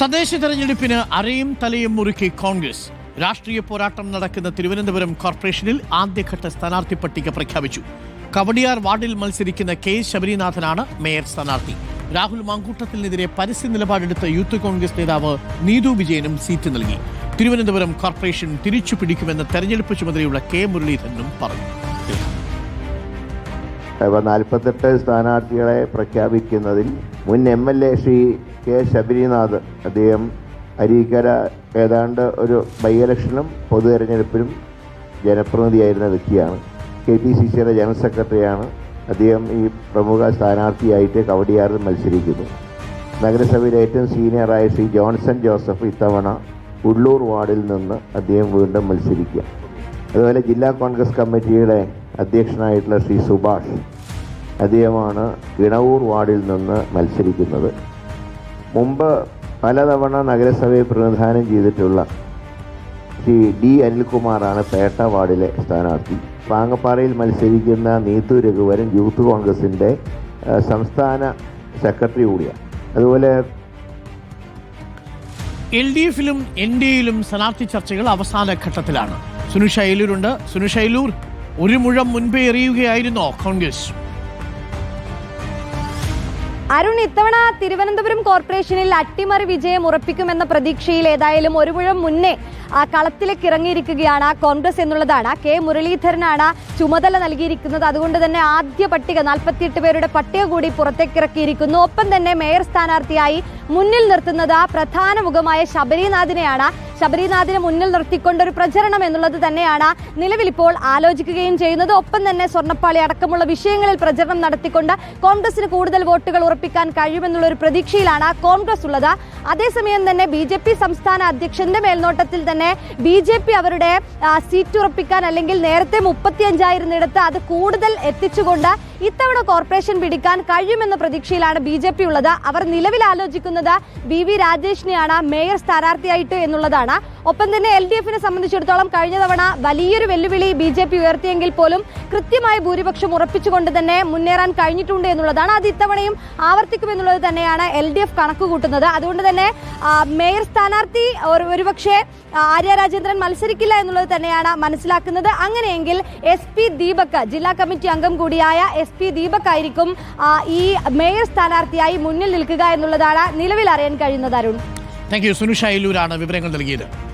തദ്ദേശ തെരഞ്ഞെടുപ്പിന് അരയും തലയും മുറുക്കി കോൺഗ്രസ്. രാഷ്ട്രീയ പോരാട്ടം നടക്കുന്ന തിരുവനന്തപുരം കോർപ്പറേഷനിൽ ആദ്യഘട്ട സ്ഥാനാർത്ഥി പട്ടിക പ്രഖ്യാപിച്ചു. കവടിയാർ വാർഡിൽ മത്സരിക്കുന്ന കെ ശബരിനാഥനാണ് മേയർ സ്ഥാനാർത്ഥി. രാഹുൽ മാങ്കൂട്ടത്തിനെതിരെ പരസ്യ നിലപാടെടുത്ത യൂത്ത് കോൺഗ്രസ് നേതാവ് നീതു വിജയനും സീറ്റ് നൽകി. തിരുവനന്തപുരം കോർപ്പറേഷൻ തിരിച്ചു പിടിക്കുമെന്ന് തെരഞ്ഞെടുപ്പ് ചുമതലയുള്ള കെ മുരളീധരനും പറഞ്ഞു. നാൽപ്പത്തെട്ട് സ്ഥാനാർത്ഥികളെ പ്രഖ്യാപിക്കുന്നതിൽ മുൻ M L A Shri K Sabarinath അദ്ദേഹം അരീക്കര ഏതാണ്ട് ഒരു ബൈ ഇലക്ഷനും പൊതു തെരഞ്ഞെടുപ്പിലും ജനപ്രതിനിധിയായിരുന്ന വ്യക്തിയാണ്. കെ പി സി സിയുടെ ജനറൽ സെക്രട്ടറിയാണ്. അദ്ദേഹം ഈ പ്രമുഖ സ്ഥാനാർത്ഥിയായിട്ട് കവടിയാറിൽ മത്സരിക്കുന്നു. നഗരസഭയിലെ ഏറ്റവും സീനിയറായ ശ്രീ ജോൺസൺ ജോസഫ് ഇത്തവണ ഉള്ളൂർ വാർഡിൽ നിന്ന് അദ്ദേഹം വീണ്ടും മത്സരിക്കുക. അതുപോലെ ജില്ലാ കോൺഗ്രസ് കമ്മിറ്റിയുടെ അധ്യക്ഷനായിട്ടുള്ള ശ്രീ സുഭാഷ് അദ്ദേഹമാണ് ഇണവൂർ വാർഡിൽ നിന്ന് മത്സരിക്കുന്നത്. മുമ്പ് പലതവണ നഗരസഭയെ പ്രതിനിധാനം ചെയ്തിട്ടുള്ള ശ്രീ ഡി അനിൽകുമാറാണ് പേട്ട വാർഡിലെ സ്ഥാനാർത്ഥി. പാങ്ങപ്പാറയിൽ മത്സരിക്കുന്ന നീത്തു രഘുവരൻ യൂത്ത് കോൺഗ്രസിന്റെ സംസ്ഥാന സെക്രട്ടറി കൂടിയാണ്. അതുപോലെ എൽ ഡി എഫിലും എൻ ഡി എയിലും സ്ഥാനാർത്ഥി ചർച്ചകൾ അവസാന ഘട്ടത്തിലാണ്. സുനിഷ അയലൂരുണ്ട് സുനിഷ അയലൂർ ഒരു മുഴം മുൻപേ എറിയുകയായിരുന്നോ കോൺഗ്രസ്? അരുൺ ഇത്തവണ തിരുവനന്തപുരം കോർപ്പറേഷനിൽ അട്ടിമറി വിജയം ഉറപ്പിക്കുമെന്ന പ്രതീക്ഷയിൽ ഏതായാലും ഒരു മുഴം മുന്നേ ആ കളത്തിലേക്ക് ഇറങ്ങിയിരിക്കുകയാണ് കോൺഗ്രസ് എന്നുള്ളതാണ്. കെ. മുരളീധരനാണ് ചുമതല നൽകിയിരിക്കുന്നത്. അതുകൊണ്ട് തന്നെ ആദ്യ പട്ടിക നാൽപ്പത്തിയെട്ട് പേരുടെ പട്ടിക കൂടി പുറത്തേക്ക് ഇറക്കിയിരിക്കുന്നു. ഒപ്പം തന്നെ മേയർ സ്ഥാനാർത്ഥിയായി മുന്നിൽ നിർത്തുന്നത് പ്രധാന മുഖമായ ശബരിനാഥിനെയാണ് ശബരിനാഥിനെ മുന്നിൽ നിർത്തിക്കൊണ്ട് ഒരു പ്രചരണം എന്നുള്ളത് തന്നെയാണ് നിലവിൽ ഇപ്പോൾ ആലോചിക്കുകയും ചെയ്യുന്നത്. ഒപ്പം തന്നെ സ്വർണപ്പാളി അടക്കമുള്ള വിഷയങ്ങളിൽ പ്രചരണം നടത്തിക്കൊണ്ട് കോൺഗ്രസിന് കൂടുതൽ വോട്ടുകൾ ഉറപ്പിക്കാൻ കഴിയുമെന്നുള്ള ഒരു പ്രതീക്ഷയിലാണ് കോൺഗ്രസ് ഉള്ളത്. അതേസമയം തന്നെ ബി ജെ പി സംസ്ഥാന അധ്യക്ഷന്റെ മേൽനോട്ടത്തിൽ തന്നെ ബി ജെ പി അവരുടെ സീറ്റ് ഉറപ്പിക്കാൻ അല്ലെങ്കിൽ നേരത്തെ മുപ്പത്തി അഞ്ചായിരുന്നിടത്ത് അത് കൂടുതൽ എത്തിച്ചുകൊണ്ട് ഇത്തവണ കോർപ്പറേഷൻ പിടിക്കാൻ കഴിയുമെന്ന പ്രതീക്ഷയിലാണ് ബി ജെ പി ഉള്ളത്. അവർ നിലവിൽ ആലോചിക്കുന്നത് ബി വി രാജേഷിനെയാണ് മേയർ സ്ഥാനാർത്ഥിയായിട്ട് എന്നുള്ളതാണ്. ഒപ്പം തന്നെ എൽ ഡി എഫിനെ സംബന്ധിച്ചിടത്തോളം കഴിഞ്ഞ തവണ വലിയൊരു വെല്ലുവിളി ബി ജെ പി ഉയർത്തിയെങ്കിൽ പോലും കൃത്യമായ ഭൂരിപക്ഷം ഉറപ്പിച്ചുകൊണ്ട് തന്നെ മുന്നേറാൻ കഴിഞ്ഞിട്ടുണ്ട് എന്നുള്ളതാണ് അത് ഇത്തവണയും ആവർത്തിക്കുമെന്നുള്ളത് തന്നെയാണ് എൽ ഡി എഫ് കണക്ക് കൂട്ടുന്നത് അതുകൊണ്ട് തന്നെ മേയർ സ്ഥാനാർത്ഥി ഒരു- ഒരുപക്ഷെ ആര്യ രാജേന്ദ്രൻ മത്സരിക്കില്ല എന്നുള്ളത് തന്നെയാണ് മനസ്സിലാക്കുന്നത്. അങ്ങനെയെങ്കിൽ എസ് പി ദീപക് ജില്ലാ കമ്മിറ്റി അംഗം കൂടിയായ എസ് പി ദീപക് ആയിരിക്കും ഈ മേയർ സ്ഥാനാർത്ഥിയായി മുന്നിൽ നിൽക്കുക എന്നുള്ളതാണ് നിലവിൽ അറിയാൻ കഴിയുന്നത് അരുൺ. താങ്ക് യു സുനുഷ വിവരങ്ങൾ നൽകിയത്.